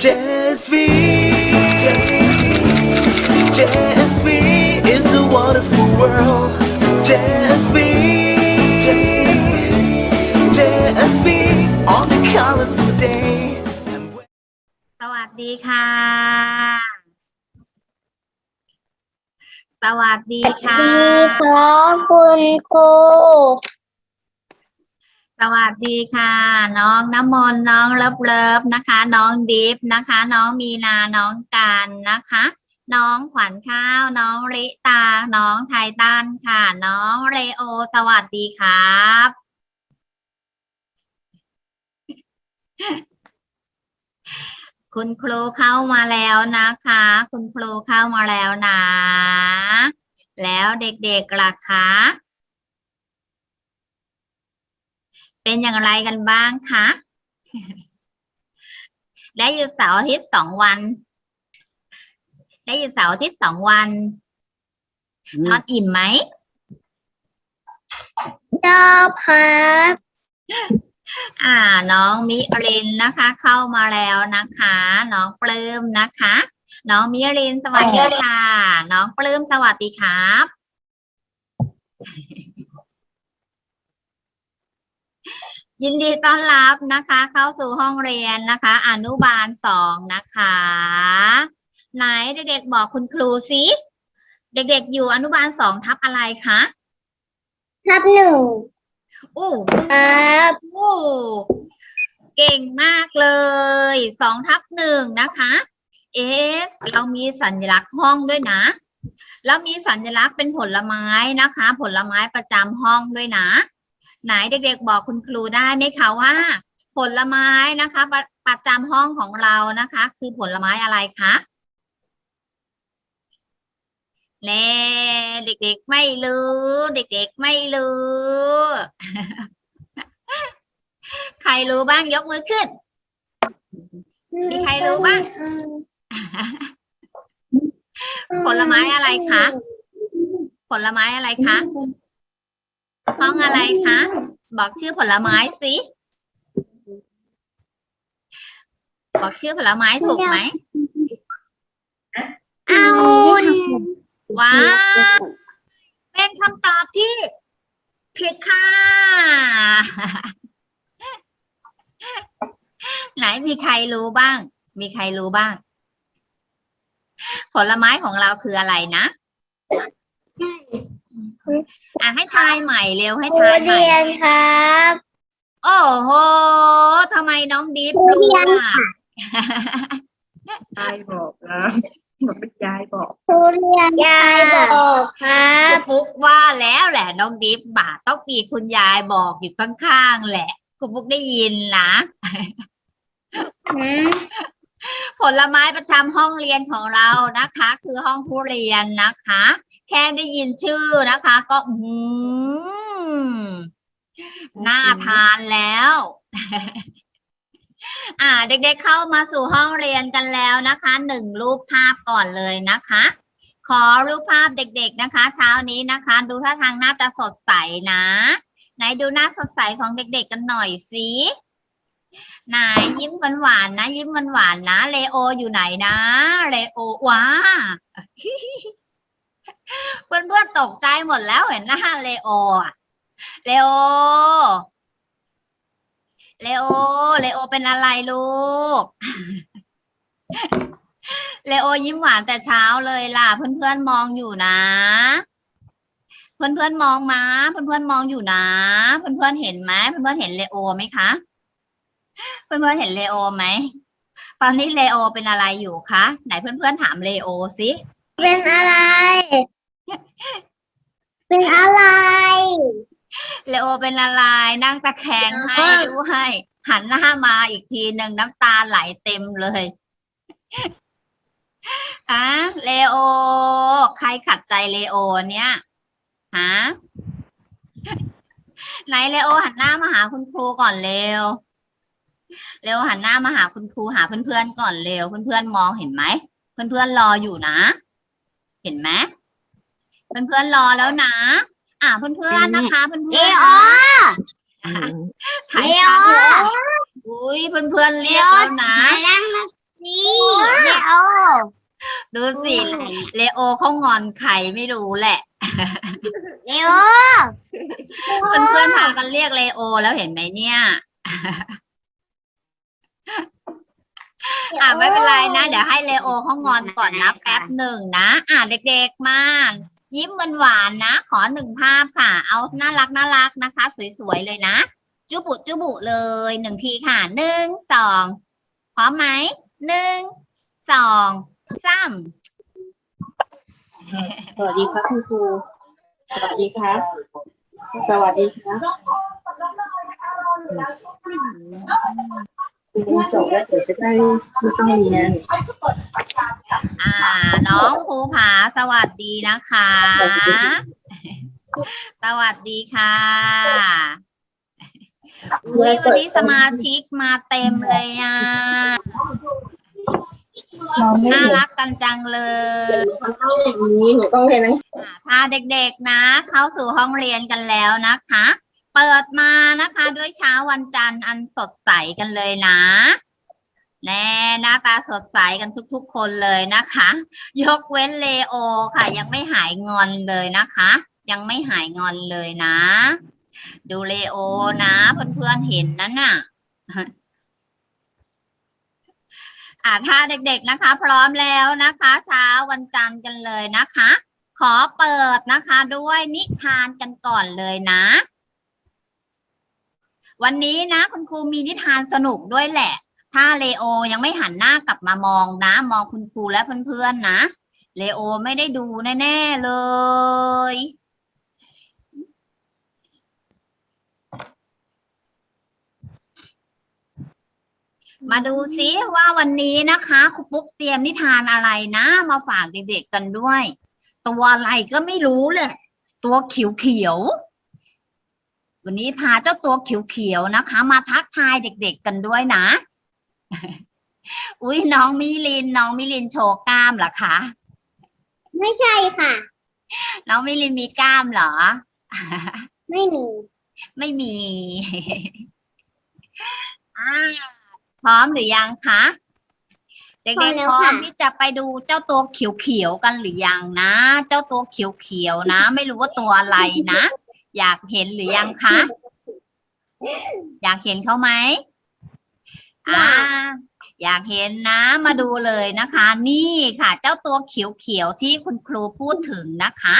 JSV JSV is a wonderful world JSV JSV on a colorful day สวัสดีค่ะ สวัสดีค่ะดีครับคุณครู สวัสดีค่ะ น้องน้ำมนต์น้องเลิฟเลิฟนะคะ น้องดิฟนะคะ น้องมีนาน้องการนะคะ น้องขวัญข้าว น้องริตา น้องไทตันค่ะ น้องเรโอ สวัสดีครับ คุณครูเข้ามาแล้วนะคะ คุณครูเข้ามาแล้วนะ แล้วเด็กๆล่ะคะ เป็นอย่างไรกันบ้างคะ ได้หยุดเสาร์อาทิตย์สองวัน ได้หยุดเสาร์อาทิตย์สองวันนอนอิ่มไหมชอบครับอ่า น้องมิรินนะคะ เข้ามาแล้วนะคะ น้องปลื้มนะคะ น้องมิรินสวัสดีค่ะ น้องปลื้มสวัสดีครับ ยินดีต้อนรับนะคะ เข้าสู่ห้องเรียนนะคะ อนุบาลสองนะคะ ไหนเด็กๆบอกคุณครูสิเด็กๆอยู่อนุบาลสองทับอะไรคะทับหนึ่งอู้ครับโอ้เก่งมากเลยสองทับหนึ่งนะคะ เอสเรามีสัญลักษณ์ห้องด้วยนะ แล้วมีสัญลักษณ์เป็นผลไม้นะคะ ผลไม้ประจำห้องด้วยนะ ไหนเด็กๆบอกคุณครูได้ไหมคะว่า ผลไม้นะคะปประจำห้องของเรานะคะ คือผลไม้อะไรคะแน่เด็กๆไม่รู้ เด็กๆไม่รู้ ใครรู้บ้างยกมือขึ้น มีใครรู้บ้าง ผลไม้อะไรคะ ผลไม้อะไรคะ ห้องอะไรคะ บอกชื่อผลไม้สิ บอกชื่อผลไม้ถูกไหมเอานว้าวเป็นคำตอบที่ผิดค่ะ ไหนมีใครรู้บ้าง มีใครรู้บ้าง ผลไม้ของเราคืออะไรนะ อะให้ทายใหม่เร็วให้ทุทายใหม่เรียนครับโอ้โห ทำไมน้องดิฟทุรู้เรียนล่ะ ยายบอกนะบอกเป็นยายบอก ทุเรียนยายบอกครับครูปุ๊กว่าแล้วแหละน้องดิฟบ่าต้องมีคุณยายบอกอยู่ข้างๆแหละครูปุ๊กได้ยินนะ ผลไม้ประจำห้องเรียนของเรานะคะ คือห้องทุเรียนนะคะ แค่ได้ยินชื่อนะคะ ก็อืมน่าทานแล้ว อ่า เด็กๆเข้ามาสู่ห้องเรียนกันแล้วนะคะหนึ่งรูปภาพก่อนเลยนะคะ ขอรูปภาพเด็ก ๆนะคะ เช้านี้นะคะ ดูท่าทางน่าจะสดใสนะ ไหนดูหน้าสดใสของเด็ก ๆ กันหน่อยสิไหนยิ้มหวานๆนะ ยิ้มหวานๆนะเลโออยู่ไหนนะเลโอว้า เพื่อนๆตกใจหมดแล้วเห็นหน้าเลโออะเลโอ เลโอ เลโอเป็นอะไรลูก เลโอยิ้มหวานแต่เช้าเลยล่ะ เพื่อนๆมองอยู่นะ เพื่อนๆมองมา เพื่อนๆมองอยู่นะ เพื่อนๆเห็นไหมเพื่อนๆเห็นเลโอไหมคะ เพื่อนๆเห็นเลโอไหมตอนนี้เลโอเป็นอะไรอยู่คะไหนเพื่อนๆถามเลโอสิเป็นอะไร เป็นอะไร เลโอเป็นอะไร นั่งตะแคงให้ด้วย หันหน้ามาอีกทีหนึ่งน้ำตาไหลเต็มเลยอะเลโอ ใครขัดใจเลโอเนี่ยฮะไหนเลโอหันหน้ามาหาคุณครูก่อนเร็ว เร็วหันหน้ามาหาคุณครูหาเพื่อนๆก่อนเร็ว เพื่อนๆมองเห็นไหม เพื่อนๆรออยู่นะ เห็นไหม เพื่อนๆรอแล้วนะ อ่าเพื่อนๆนะคะเพื่อนๆเลโอถ่ายเลโอภาพด้วยอุ้ยเพื่อนๆเรียกแล้วนะ มานั่งมาสิดีเลโอดูสิเลโอเขางอนใครไม่รู้แหละเลโอเพื่อนๆพากันเรียกเลโอแล้วเห็นไหมเนี่ย อะไม่เป็นไรนะ เดี๋ยวให้เลโอเขางอนก่อนนะแป๊บหนึ่งนะ อะเด็กๆมา ยิ้มหวานๆนะ ขอหนึ่งภาพค่ะ เอาน่ารักน่ารักนะคะ สวยๆเลยนะ จุบุจุบุเลยหนึ่งทีค่ะหนึ่งสองพร้อมไหมหนึ่งสองสามสวัสดีครับคุณครูสวัสดีครับ สวัสดีครับ คุณครูจบแล้วเดี๋ยวจะได้ไม่ต้องเรียนอ่า น้องภูผาสวัสดีนะคะ สวัสดีค่ะอุ้ยวันนี้สมาชิกมาเต็มเลยอะมองไม่น่าเห็นรักกันจังเลยต้องอย่างนี้หนูต้องเรียนหนังสืออ่าถ้าเด็กๆนะ เข้าสู่ห้องเรียนกันแล้วนะคะ เปิดมานะคะ ด้วยเช้าวันจันทร์อันสดใสกันเลยนะแน่หน้าตาสดใสกันทุกๆ คนเลยนะคะ ยกเว้นเลโอค่ะ ยังไม่หายงอนเลยนะคะ ยังไม่หายงอนเลยนะ ดูเลโอนะเพื่อนๆเห็นนั่นน่ะอ่าถ้าเด็กๆนะคะ พร้อมแล้วนะคะ เช้าวันจันทร์กันเลยนะคะ ขอเปิดนะคะ ด้วยนิทานกันก่อนเลยนะ วันนี้นะคุณครูมีนิทานสนุกด้วยแหละ ถ้าเลโอยังไม่หันหน้ากลับมามองนะ มองคุณครูและเพื่อนๆนะ เลโอไม่ได้ดูแน่ๆเลย มาดูซิว่าวันนี้นะคะครูปุ๊กเตรียมนิทานอะไรนะ มาฝากเด็กๆกันด้วย ตัวอะไรก็ไม่รู้เลย ตัวเขียวๆ วันนี้พาเจ้าตัวเขียวๆนะคะ มาทักทายเด็กๆกันด้วยนะ อุ้ยน้องมิลิน น้องมิลินโชว์กล้ามเหรอคะ ไม่ใช่ค่ะ น้องมิลินมีกล้ามเหรอ ไม่มี ไม่มีอ่าพร้อมหรือยังคะเด็กๆพร้อมที่จะไปดูเจ้าตัวเขียวๆกันหรือยังนะ เจ้าตัวเขียวๆนะ ไม่รู้ว่าตัวอะไรนะ อยากเห็นหรือยังคะ อยากเห็นเขาไหมอ่า อยากเห็นนะ มาดูเลยนะคะ นี่ค่ะ เจ้าตัวเขียวๆที่คุณครูพูดถึงนะคะ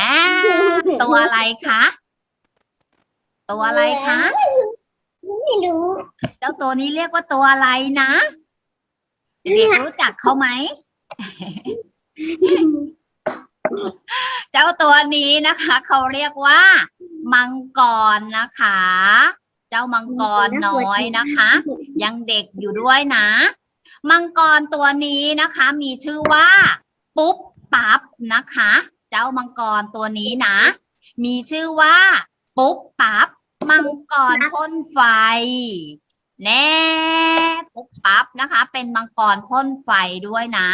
อ่าตัวอะไรคะ ตัวอะไรคะ ไม่รู้ เจ้าตัวนี้เรียกว่าตัวอะไรนะ เด็กๆรู้จักเขาไหม เจ้าตัวนี้นะคะ เขาเรียกว่า มังกรนะคะ เจ้ามังกรน้อยนะคะ ยังเด็กอยู่ด้วยนะ มังกรตัวนี้นะคะ มีชื่อว่า ปุ๊บปั๊บนะคะ เจ้ามังกรตัวนี้นะ มีชื่อว่า ปุ๊บปั๊บมังกรพ่นไฟ แน่ปุ๊บปั๊บนะคะ เป็นมังกรพ่นไฟด้วยนะ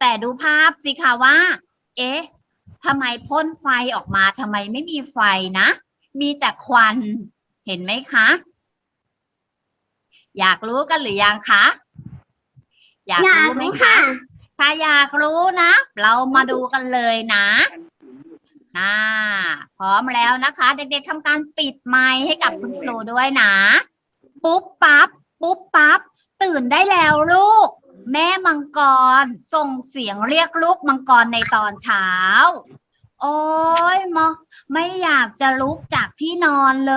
แต่ดูภาพสิคะว่า เอ๊ะ ทำไมพ่นไฟออกมาทำไมไม่มีไฟนะ มีแต่ควันเห็นไหมคะ อยากรู้กันหรือยังคะ อยากอยากรู้ไหมรู้คะค่ะถ้าอยากรู้นะ เรามาดูกันเลยนะน่าพร้อมแล้วนะคะ เด็กๆทำการปิดไมค์ให้กับคุณครูด้วยนะ ปุ๊บปั๊บปุ๊บปั๊บตื่นได้แล้วลูก แม่มังกรส่งเสียงเรียกลูกมังกรในตอนเช้า โอ้ยมอไม่อยากจะลุกจากที่นอนเล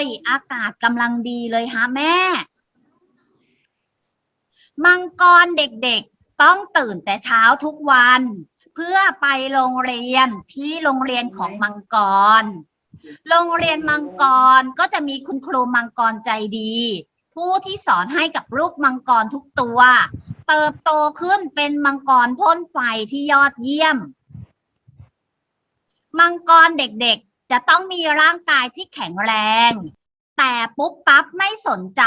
ย อากาศกำลังดีเลยฮะแม่ มังกรเด็กๆต้องตื่นแต่เช้าทุกวัน เพื่อไปโรงเรียนที่โรงเรียนของมังกร โรงเรียนมังกรก็จะมีคุณครูมังกรใจดี ผู้ที่สอนให้กับลูกมังกรทุกตัว เติบโตขึ้นเป็นมังกรพ่นไฟที่ยอดเยี่ยม มังกรเด็กๆจะต้องมีร่างกายที่แข็งแรง แต่ปุ๊บปั๊บไม่สนใจ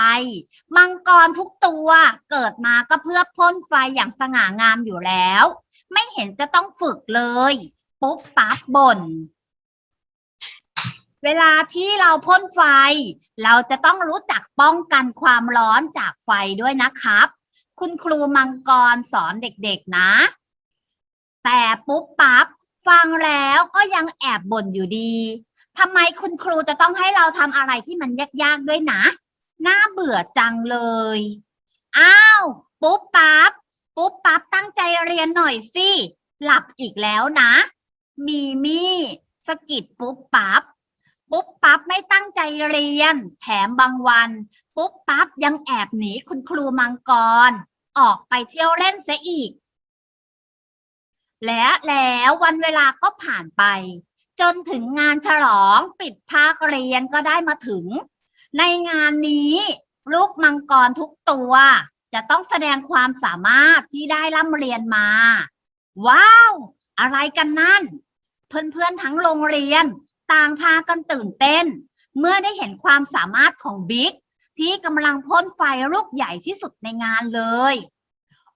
มังกรทุกตัวเกิดมาก็เพื่อพ่นไฟอย่างสง่างามอยู่แล้ว ไม่เห็นจะต้องฝึกเลย ปุ๊บปั๊บบ่นเวลาที่เราพ่นไฟ เราจะต้องรู้จักป้องกันความร้อนจากไฟด้วยนะครับ คุณครูมังกรสอนเด็กๆนะ แต่ปุ๊บปั๊บฟังแล้วก็ยังแอบบ่นอยู่ดีทำไมคุณครูจะต้องให้เราทำอะไรที่มันยากๆด้วยนะน่าเบื่อจังเลย อ้าว ปุ๊บปั๊บปุ๊บปั๊บตั้งใจเรียนหน่อยสิ หลับอีกแล้วนะ มีมี่สกิดปุ๊บปั๊บ ปุ๊บปั๊บไม่ตั้งใจเรียน แถมบางวัน ปุ๊บปั๊บยังแอบหนีคุณครูมังกร ออกไปเที่ยวเล่นเสียอีก และแล้ววันเวลาก็ผ่านไป จนถึงงานฉลองปิดภาคเรียนก็ได้มาถึง ในงานนี้ ลูกมังกรทุกตัว จะต้องแสดงความสามารถที่ได้ร่ำเรียนมา ว้าว อะไรกันนั่น เพื่อนๆทั้งโรงเรียน ต่างพากันตื่นเต้น เมื่อได้เห็นความสามารถของบิ๊กที่กำลังพ่นไฟลูกใหญ่ที่สุดในงานเลย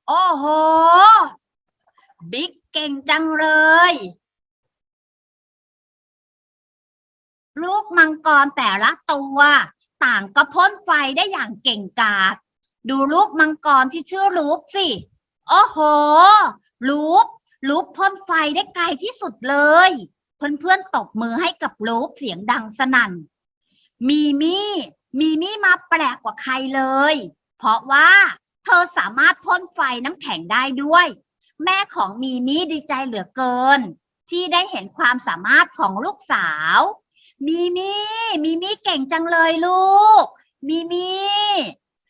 โอ้โห บิ๊กเก่งจังเลย ลูกมังกรแต่ละตัวต่างก็พ่นไฟได้อย่างเก่งกาจ ดูลูกมังกรที่ชื่อลูปสิ โอ้โห ลูปลูปพ่นไฟได้ไกลที่สุดเลย เพื่อนๆตบมือให้กับลูปเสียงดังสนั่น มีมี่ มีมี่มาแปลกกว่าใครเลย เพราะว่าเธอสามารถพ่นไฟน้ำแข็งได้ด้วย แม่ของมีมี่ดีใจเหลือเกิน ที่ได้เห็นความสามารถของลูกสาว มีมี่ มีมี่เก่งจังเลยลูก มีมี่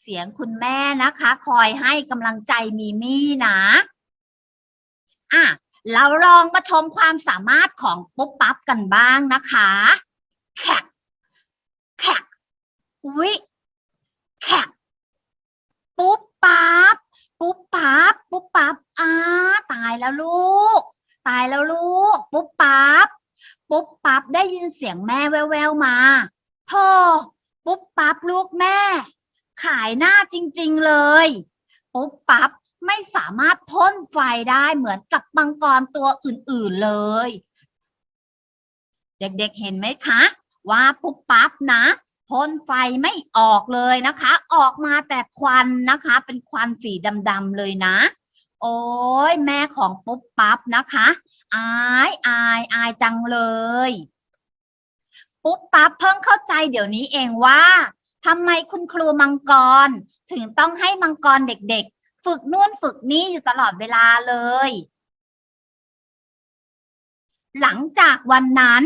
เสียงคุณแม่นะคะ คอยให้กำลังใจมีมี่นะ อะ เราลองมาชมความสามารถของปุ๊บปั๊บกันบ้างนะคะแขกแขกวิแขกปุ๊บปั๊บปุ๊บปั๊บปุ๊บปั๊บอ้าตายแล้วลูก ตายแล้วลูก ปุ๊บปั๊บปุ๊บปั๊บได้ยินเสียงแม่แววๆมาโธ่ปุ๊บปั๊บลูกแม่ ขายหน้าจริง ๆเลย ปุ๊บปั๊บ ไม่สามารถพ่นไฟได้เหมือนกับมังกรตัวอื่นๆเลย เด็กๆเห็นไหมคะ ว่าปุ๊บปั๊บนะพ่นไฟไม่ออกเลยนะคะ ออกมาแต่ควันนะคะ เป็นควันสีดำๆเลยนะ โอ้ยแม่ของปุ๊บปั๊บนะคะ อายอายอายจังเลย ปุ๊บปั๊บเพิ่งเข้าใจเดี๋ยวนี้เองว่าทำไมคุณครูมังกร ถึงต้องให้มังกรเด็กๆ ฝึกนู่นฝึกนี่อยู่ตลอดเวลาเลย หลังจากวันนั้น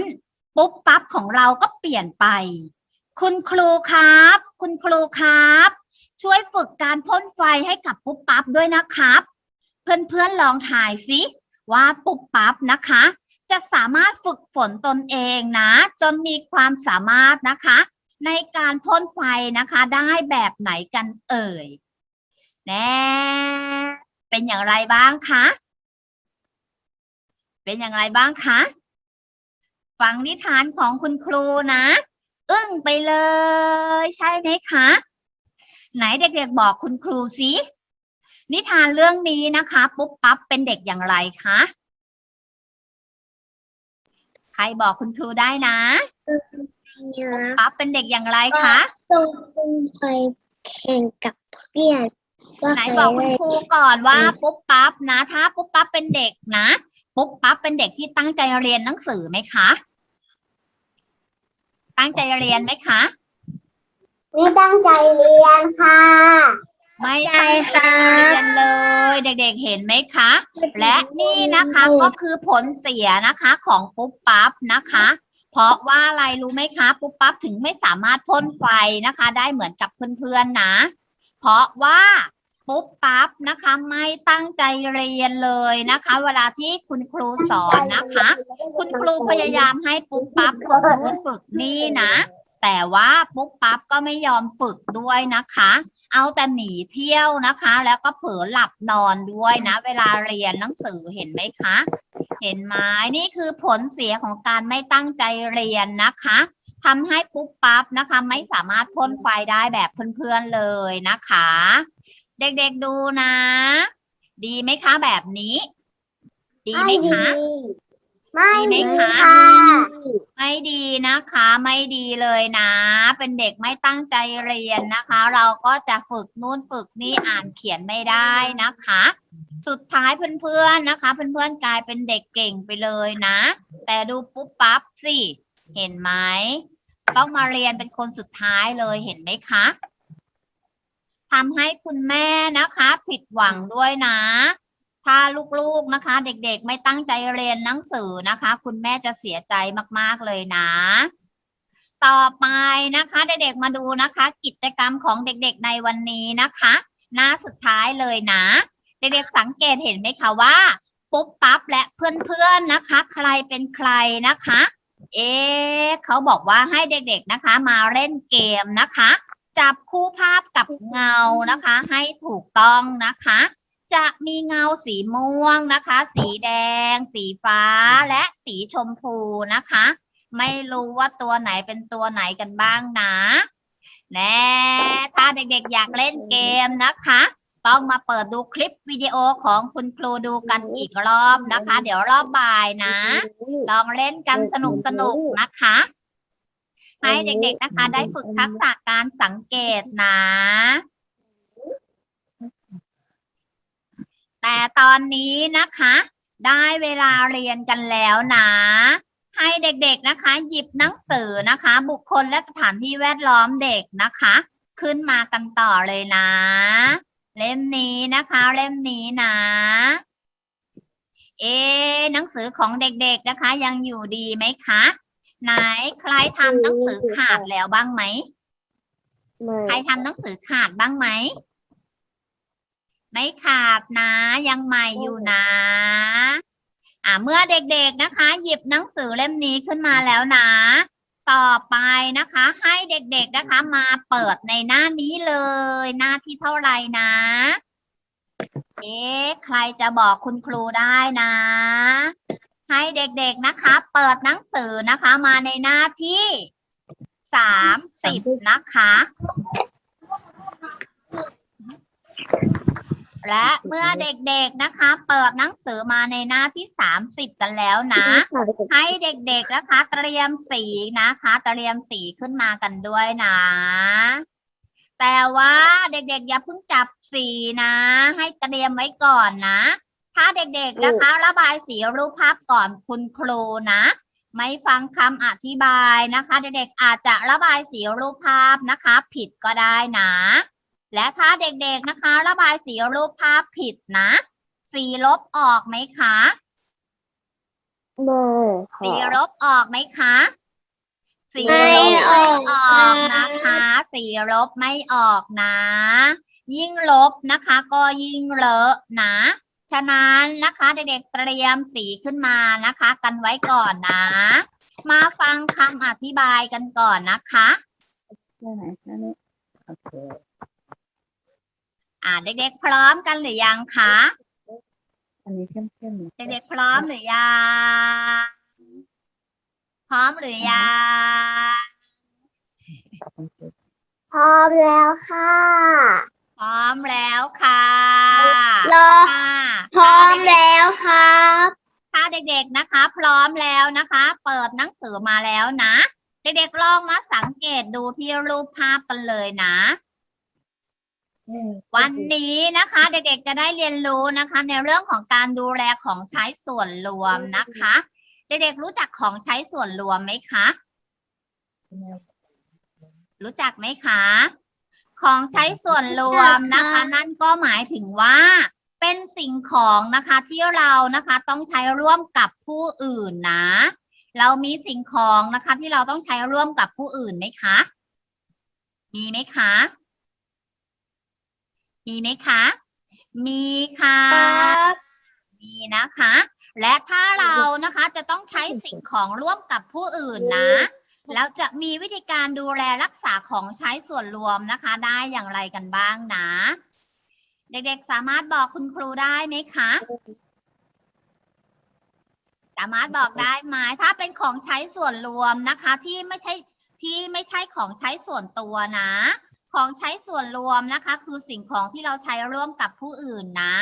ปุ๊บปั๊บของเราก็เปลี่ยนไป คุณครูครับ คุณครูครับ ช่วยฝึกการพ่นไฟให้กับปุ๊บปั๊บด้วยนะครับ เพื่อนๆลองถ่ายสิว่าปุ๊บปั๊บนะคะ จะสามารถฝึกฝนตนเองนะ จนมีความสามารถนะคะ ในการพ่นไฟนะคะได้แบบไหนกันเอ่ย แน่เป็นอย่างไรบ้างคะ เป็นอย่างไรบ้างคะ ฟังนิทานของคุณครูนะอึ้งไปเลย ใช่ไหมคะ ไหนเด็กๆบอกคุณครูสินิทานเรื่องนี้นะคะ ปุ๊บปั๊บเป็นเด็กอย่างไรคะใครบอกคุณครูได้นะเนี่ยปุ๊บปั๊บเป็นเด็กอย่างไรคะต้องเป็นใครแข่งกับเพื่อนว่า ไหนใครบอกคุณได้ครูก่อนว่าปุ๊บปั๊บนะถ้าปุ๊บปั๊บเป็นเด็กนะปุ๊บปั๊บเป็นเด็กที่ตั้งใจเรียนหนังสือไหมคะ ตั้งใจเรียนไหมคะไม่ตั้งใจเรียนค่ะ ไม่ตั้งใจเรียนเลย เด็กๆเห็นไหมคะ และนี่นะคะก็คือผลเสียนะคะของปุ๊บปั๊บนะคะ เพราะว่าอะไรรู้ไหมคะ ปุ๊บปั๊บถึงไม่สามารถพ่นไฟนะคะ ได้เหมือนกับเพื่อนๆนะ เพราะว่าปุ๊บปั๊บนะคะ ไม่ตั้งใจเรียนเลยนะคะ เวลาที่คุณครูสอนนะคะ คุณครูพยายามให้ปุ๊บปั๊บฝึกนู่นฝึกนี่นะ แต่ว่าปุ๊บปั๊บก็ไม่ยอมฝึกด้วยนะคะ เอาแต่หนีเที่ยวนะคะ แล้วก็เผลอหลับนอนด้วยนะ เวลาเรียนหนังสือเห็นไหมคะ เห็นไหมนี่คือผลเสียของการไม่ตั้งใจเรียนนะคะ ทำให้ปุ๊บปั๊บนะคะ ไม่สามารถพ่นไฟได้แบบเพื่อนๆเลยนะคะ เด็กๆดูนะ ดีไหมคะแบบนี้ ดีไหมคะ ไม่ดีไหมคะค่ะไม่ดีนะคะ ไม่ดีเลยนะ เป็นเด็กไม่ตั้งใจเรียนนะคะ เราก็จะฝึกนู่นฝึกนี่อ่านเขียนไม่ได้นะคะ สุดท้ายเพื่อนๆนะคะ เพื่อนๆกลายเป็นเด็กเก่งไปเลยนะ แต่ดูปุ๊บปั๊บสิ เห็นไหม ต้องมาเรียนเป็นคนสุดท้ายเลยเห็นไหมคะทำให้คุณแม่นะคะ ผิดหวังด้วยนะ ถ้าลูกๆนะคะ เด็กๆไม่ตั้งใจเรียนหนังสือนะคะ คุณแม่จะเสียใจมากๆเลยนะ ต่อไปนะคะ เด็กๆมาดูนะคะ กิจกรรมของเด็กๆในวันนี้นะคะ หน้าสุดท้ายเลยนะ เด็กๆสังเกตเห็นไหมคะว่าปุ๊บปั๊บและเพื่อนๆนะคะ ใครเป็นใครนะคะ เอ๊ะเขาบอกว่าให้เด็กๆนะคะ มาเล่นเกมนะคะ จับคู่ภาพกับเงานะคะ ให้ถูกต้องนะคะ จะมีเงาสีม่วงนะคะ สีแดง สีฟ้าและสีชมพูนะคะ ไม่รู้ว่าตัวไหนเป็นตัวไหนกันบ้างนะแน่ถ้าเด็กๆอยากเล่นเกมนะคะ ต้องมาเปิดดูคลิปวิดีโอของคุณครูดูกันอีกรอบนะคะ เดี๋ยวรอบบ่ายนะ ลองเล่นกันสนุกสนุกนะคะ ให้เด็กๆนะคะ ได้ฝึกทักษะการสังเกตนะ แต่ตอนนี้นะคะ ได้เวลาเรียนกันแล้วนะให้เด็กๆนะคะ หยิบหนังสือนะคะ บุคคลและสถานที่แวดล้อมเด็กนะคะ ขึ้นมากันต่อเลยนะ เล่มนี้นะคะ เล่มนี้นะ เอะหนังสือของเด็กๆนะคะ ยังอยู่ดีไหมคะ ไหนใครทำหนังสือขาดแล้วบ้างไหมใครทำหนังสือขาดบ้างไหมไม่ขาดนะ ยังใหม่อยู่นะ อ่าเมื่อเด็กๆนะคะ หยิบหนังสือเล่มนี้ขึ้นมาแล้วนะ ต่อไปนะคะ ให้เด็กๆนะคะ มาเปิดในหน้านี้เลย หน้าที่เท่าไหร่นะ เอ๊ะใครจะบอกคุณครูได้นะ ให้เด็กๆนะคะ เปิดหนังสือนะคะ มาในหน้าที่สามสิบนะคะ และเมื่อเด็กๆนะคะ เปิดหนังสือมาในหน้าที่สามสิบกันแล้วนะ ให้เด็กๆนะคะ เตรียมสีนะคะ เตรียมสีขึ้นมากันด้วยนะ แต่ว่าเด็กๆอย่าเพิ่งจับสีนะ ให้เตรียมไว้ก่อนนะ ถ้าเด็กๆนะคะ ระบายสีรูปภาพก่อนคุณครูนะ ไม่ฟังคำอธิบายนะคะ เด็กๆอาจจะระบายสีรูปภาพนะคะ ผิดก็ได้นะ และถ้าเด็กๆนะคะ ระบายสีรูปภาพผิดนะ สีลบออกไหมคะเบอร์สีลบออกไหมคะสีไม่ลบอไม่อกออกค่ะนะคะ สีลบไม่ออกนะ ยิ่งลบนะคะ ก็ยิ่งเลอะนะ ฉะนั้นนะคะเด็กๆเตรียมสีขึ้นมานะคะ กันไว้ก่อนนะ มาฟังคำอธิบายกันก่อนนะคะโอเค อ่า เด็กๆ พร้อมกันหรือยังคะอันนี้เข้มเข้มเด็กๆพร้อมหรือยังพร้อมหรือยังพร้อมแล้วค่ะ พร้อมแล้วค่ะรอค่ะพร้อมแล้วครับถ้าเด็กๆนะคะ พร้อมแล้วนะคะ เปิดหนังสือมาแล้วนะ เด็กๆลองมาสังเกตดูที่รูปภาพกันเลยนะ วันนี้นะคะ เด็กๆจะได้เรียนรู้นะคะ ในเรื่องของการดูแลของใช้ส่วนรวมนะคะ เด็กๆรู้จักของใช้ส่วนรวมไหมคะ รู้จักไหมคะ ของใช้ส่วนรวมนะคะ นั่นก็หมายถึงว่าเป็นสิ่งของนะคะที่เรานะคะต้องใช้ร่วมกับผู้อื่นนะ เรามีสิ่งของนะคะที่เราต้องใช้ร่วมกับผู้อื่นไหมคะ มีไหมคะ มีไหมคะ มีค่ะ มีนะคะ และถ้าเรานะคะจะต้องใช้สิ่งของร่วมกับผู้อื่นนะแล้วจะมีวิธีการดูแลรักษาของใช้ส่วนรวมนะคะ ได้อย่างไรกันบ้างนะ เด็กๆสามารถบอกคุณครูได้ไหมคะ สามารถบอกได้ไหมถ้าเป็นของใช้ส่วนรวมนะคะ ที่ไม่ใช่ที่ไม่ใช่ของใช้ส่วนตัวนะ ของใช้ส่วนรวมนะคะ คือสิ่งของที่เราใช้ร่วมกับผู้อื่นนะ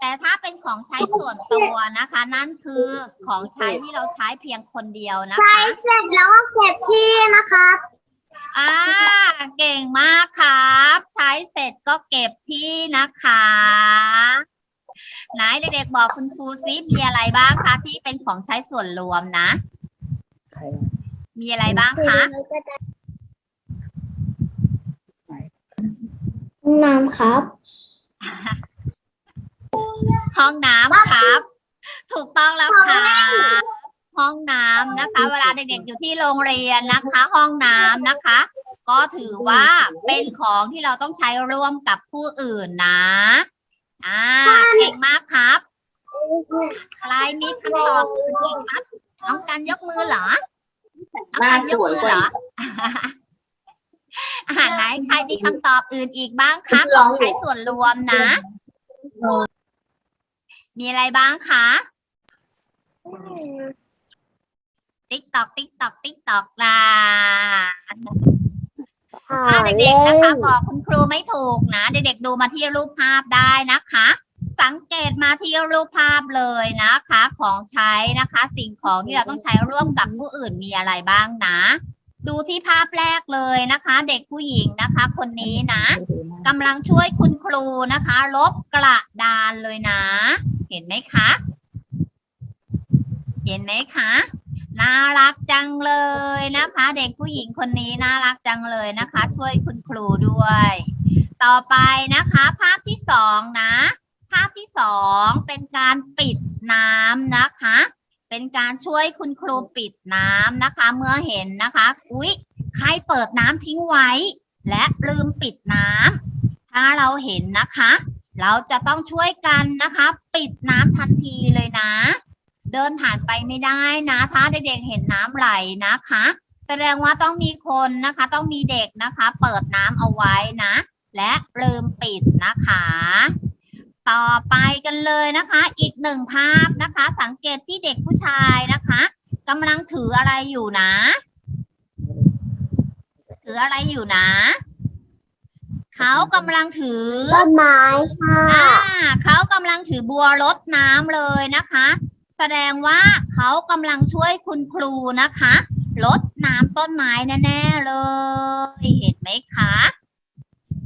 แต่ถ้าเป็นของใช้ส่วนตัวนะคะ นั่นคือของใช้ที่เราใช้เพียงคนเดียวนะคะเสร็จแล้วก็เก็บที่นะครับอ่าเก่งมากครับ ใช้เสร็จก็เก็บที่นะคะไหนเด็กๆบอกคุณครูซิมีอะไรบ้างคะที่เป็นของใช้ส่วนรวมนะ มีอะไรบ้างคะ น้ำครับ ห้องน้ำครับ ถูกต้องแล้วค่ะห้องน้ำนะคะ เวลาเด็กๆอยู่ที่โรงเรียนนะคะ ห้องน้ำนะคะ ก็ถือว่าเป็นของที่เราต้องใช้ร่วมกับผู้อื่นนะอ่าเก่งมากครับใครมีคำตอบอื่นอีกครับน้องกันยกมือเหรอน้องหน้ากันสยกวยมือกเหร ว่าออ่าไหนใครมีคำตอบอื่นอีกบ้างคะของใช้ส่วนรวมนะ มีอะไรบ้างคะติ๊กตอกติ๊กตอกติ๊กตอกล่ะถ้าเด็กๆนะคะ บอกคุณครูไม่ถูกนะ เด็กๆดูมาที่รูปภาพได้นะคะ สังเกตมาที่รูปภาพเลยนะคะ ของใช้นะคะ สิ่งของที่เราต้องใช้ร่วมกับผู้อื่นมีอะไรบ้างนะ ดูที่ภาพแรกเลยนะคะ เด็กผู้หญิงนะคะ คนนี้นะกำลังช่วยคุณครูนะคะ ลบกระดานเลยนะ เห็นไหมคะ เห็นไหมคะน่ารักจังเลยนะคะ เด็กผู้หญิงคนนี้น่ารักจังเลยนะคะ ช่วยคุณครูด้วย ต่อไปนะคะ ภาพที่สองนะ ภาพที่สองเป็นการปิดน้ำนะคะ เป็นการช่วยคุณครูปิดน้ำนะคะ เมื่อเห็นนะคะ อุ๊ย ใครเปิดน้ำทิ้งไว้ และลืมปิดน้ำถ้าเราเห็นนะคะ เราจะต้องช่วยกันนะคะ ปิดน้ำทันทีเลยนะ เดินผ่านไปไม่ได้นะ ถ้าเด็กๆเห็นน้ำไหลนะคะ แสดงว่าต้องมีคนนะคะ ต้องมีเด็กนะคะ เปิดน้ำเอาไว้นะ และลืมปิดนะคะ ต่อไปกันเลยนะคะ อีกหนึ่งภาพนะคะ สังเกตที่เด็กผู้ชายนะคะกำลังถืออะไรอยู่นะ ถืออะไรอยู่นะ เขากำลังถือต้นไม้ค่ะอ่าเขากำลังถือบัวรดน้ำเลยนะคะ แสดงว่าเขากำลังช่วยคุณครูนะคะรดน้ำต้นไม้แน่ ๆ เลย เห็นไหมคะ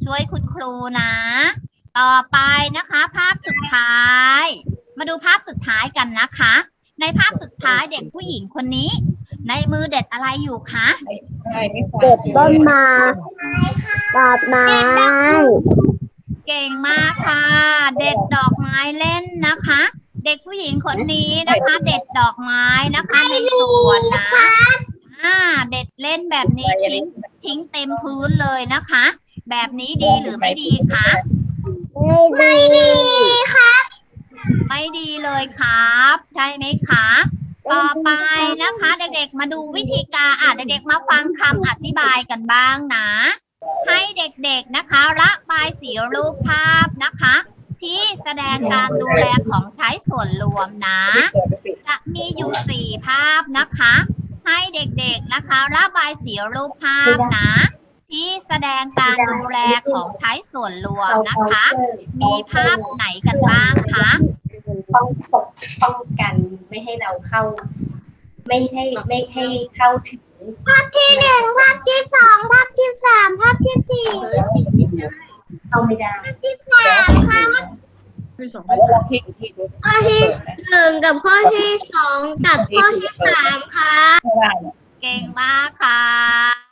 ช่วยคุณครูนะ ต่อไปนะคะ ภาพสุดท้าย มาดูภาพสุดท้ายกันนะคะ ในภาพสุดท้ายเด็กผู้หญิงคนนี้ ในมือเด็ดอะไรอยู่คะใช่ไม่ควรเก็บต้นไม้ตัดไม้เก่งมากค่ะ เด็ดดอกไม้เล่นนะคะ เด็กผู้หญิงคนนี้นะคะ เด็ดดอกไม้นะคะในสวนนะอ่าเด็ดเล่นแบบนี้ทิ้งทิ้งเต็มพื้นเลยนะคะ แบบนี้ดีหรือไม่ดีคะ ไม่ดีค่ะไม่ดีเลยครับ ใช่ไหมคะ ต่อไปนะคะ เด็กๆมาดูวิธีการอะเด็กๆมาฟังคำอธิบายกันบ้างนะ ให้เด็กๆนะคะระบายสีรูปภาพนะคะ ที่แสดงการดูแลของใช้ส่วนรวมนะ จะมีอยู่สี่ภาพนะคะ ให้เด็กๆนะคะระบายสีรูปภาพนะ ที่แสดงการดูแลของใช้ส่วนรวมนะคะ มีภาพไหนกันบ้างคะป้องปกป้องกันไม่ให้เราเข้า ไม่ให้ไม่ให้เข้าถึงภาพที่หนึ่งภาพที่สองภาพที่สามภาพที่สี่เข้าไม่ได้ภาพที่สามค่ะแล้วเราผิดผิดข้อที่หนึ่งกับข้อที่สองกับข้อที่สามค่ะไม่ได้เก่งมากครับ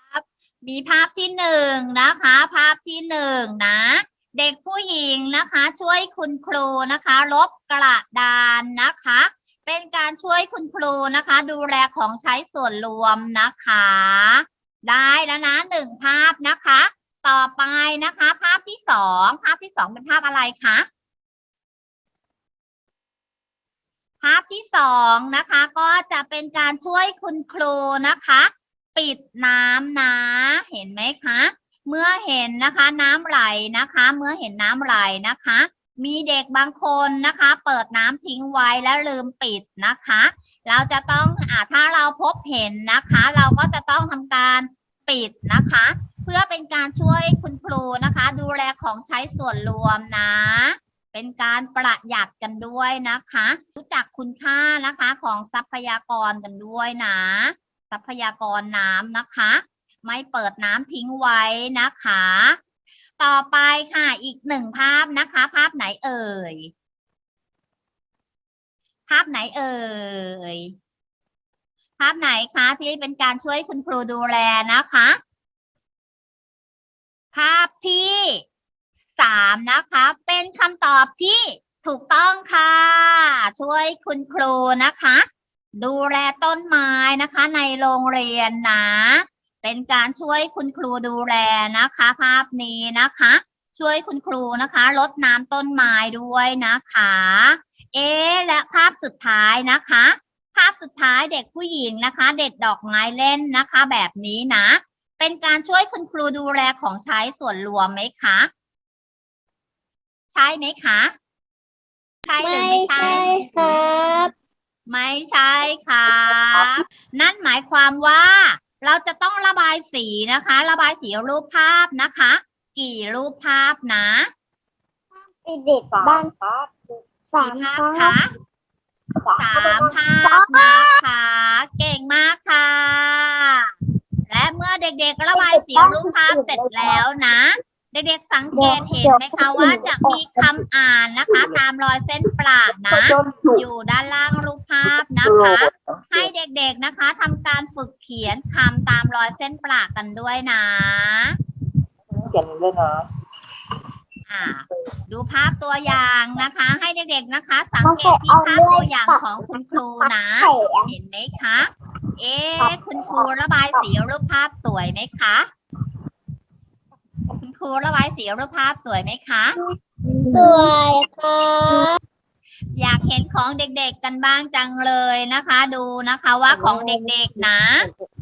มีภาพที่หนึ่งนะคะ ภาพที่หนึ่งนะ เด็กผู้หญิงนะคะ ช่วยคุณครูนะคะลบกระดานนะคะ เป็นการช่วยคุณครูนะคะ ดูแลของใช้ส่วนรวมนะคะ ได้แล้วนะหนึ่งภาพนะคะ ต่อไปนะคะ ภาพที่สองภาพที่สองเป็นภาพอะไรคะภาพที่สองนะคะก็จะเป็นการช่วยคุณครูนะคะ ปิดน้ำนะ เห็นไหมคะ เมื่อเห็นนะคะน้ำไหลนะคะ เมื่อเห็นน้ำไหลนะคะ มีเด็กบางคนนะคะ เปิดน้ำทิ้งไว้แล้วลืมปิดนะคะ เราจะต้องอ่าถ้าเราพบเห็นนะคะ เราก็จะต้องทำการปิดนะคะ เพื่อเป็นการช่วยคุณครูนะคะ ดูแลของใช้ส่วนรวมนะเป็นการประหยัดกันด้วยนะคะ รู้จักคุณค่านะคะของทรัพยากรกันด้วยนะ ทรัพยากรน้ำนะคะ ไม่เปิดน้ำทิ้งไว้นะคะ ต่อไปค่ะอีกหนึ่งภาพนะคะ ภาพไหนเอ่ย ภาพไหนเอ่ย ภาพไหนคะที่เป็นการช่วยคุณครูดูแลนะคะ ภาพที่สามนะคะ เป็นคำตอบที่ถูกต้องค่ะ ช่วยคุณครูนะคะ ดูแลต้นไม้นะคะ ในโรงเรียนนะ เป็นการช่วยคุณครูดูแลนะคะ ภาพนี้นะคะ ช่วยคุณครูนะคะลดน้ำต้นไม้ด้วยนะคะ เอ๊และภาพสุดท้ายนะคะ ภาพสุดท้ายเด็กผู้หญิงนะคะ เด็ดดอกไม้เล่นนะคะ แบบนี้นะ เป็นการช่วยคุณครูดูแลของใช้ส่วนรวมไหมคะใช่ไหมคะใช่หรือไม่ใช่ครับ ไม่ใช่ครับ นั่นหมายความว่า เราจะต้องระบายสีนะคะ ระบายสีรูปภาพนะคะ กี่รูปภาพนะไปเด็ดบ้านสากี่มภาพครัคะบสามภาพนะคะ เก่งมากค่ะ และเมื่อเด็กๆระบายสีรูปภาพเสร็จแล้วนะ เด็กๆสังเกตเห็นไหมคะว่าจะมีคำอ่านนะคะ ตามรอยเส้นประนะ อยู่ด้านล่างรูปภาพนะคะ ให้เด็กๆนะคะทำการฝึกเขียนคำตามรอยเส้นประกันด้วยนะเขียนด้วยนะอ่าดูภาพตัวอย่างนะคะ ให้เด็กๆนะคะ สังเกตที่ภาพตัวอย่างของคุณครูนะ เห็นไหมคะ เอ๊ะคุณครูระบายสีรูปภาพสวยไหมคะ คุณครูระบายสีรูปภาพสวยไหมคะ สวยครับอยากเห็นของเด็กๆกันบ้างจังเลยนะคะ ดูนะคะว่าของเด็กๆนะ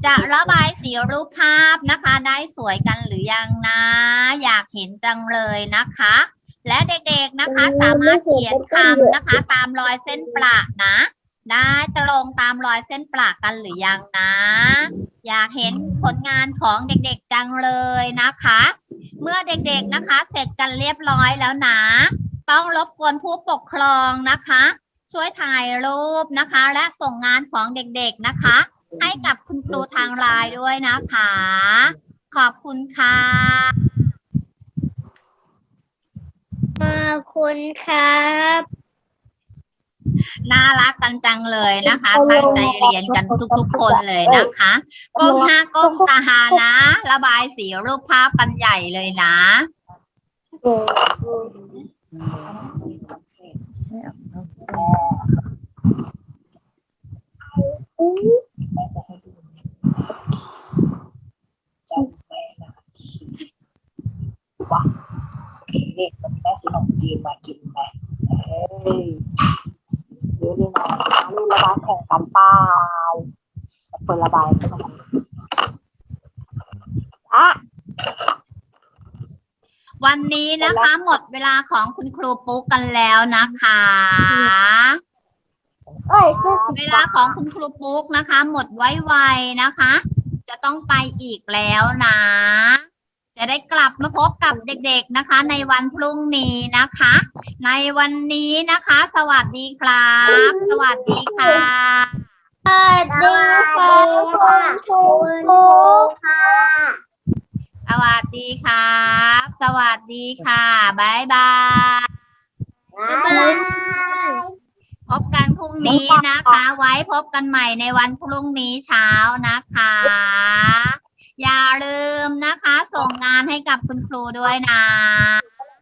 จะระบายสีรูปภาพนะคะ ได้สวยกันหรือยังนะ อยากเห็นจังเลยนะคะ และเด็กๆนะคะ สามารถเขียนคำนะคะ ตามรอยเส้นประนะ ได้ตรงตามรอยเส้นประกันหรือยังนะ อยากเห็นผลงานของเด็กๆจังเลยนะคะ เมื่อเด็กๆนะคะ เสร็จกันเรียบร้อยแล้วนะ ต้องรบกวนผู้ปกครองนะคะ ช่วยถ่ายรูปนะคะ และส่งงานของเด็กๆนะคะ ให้กับคุณครูทางไลน์ด้วยนะคะ ขอบคุณค่ะขอบคุณครับ น่ารักกันจังเลยนะคะ ตั้งใจเรียนกันทุกๆคนเลยนะคะ ก้มหน้าก้มตานะ ระบายสีรูปภาพกันใหญ่เลยนะจำไม่นะว้าเด็กมันแม่ซื้อขนมจีนมากินไหม เฮ้ยเดี๋ยวนี่นะลูกระบายแข่งกันเปล่าเปิดระบายไม่ต้องอะวันนี้นะคะหมดเวลาของคุณครูปุ๊กกันแล้วนะคะ เอ้ยเวลาของคุณครูปุ๊กนะคะ หมดไว้ไวนะคะ จะต้องไปอีกแล้วนะ จะได้กลับมาพบกับเด็กๆนะคะ ในวันพรุ่งนี้นะคะ ในวันนี้นะคะ สวัสดีครับ สวัสดีค่ะสวัสดีค่ะคุณครูค่ะ สวัสดีครับ สวัสดีค่ะบ๊ายบายบ๊ายบายพบกันพรุ่งนี้นะคะ ไว้พบกันใหม่ในวันพรุ่งนี้เช้านะคะ อย่าลืมนะคะ ส่งงานให้กับคุณครูด้วยนะ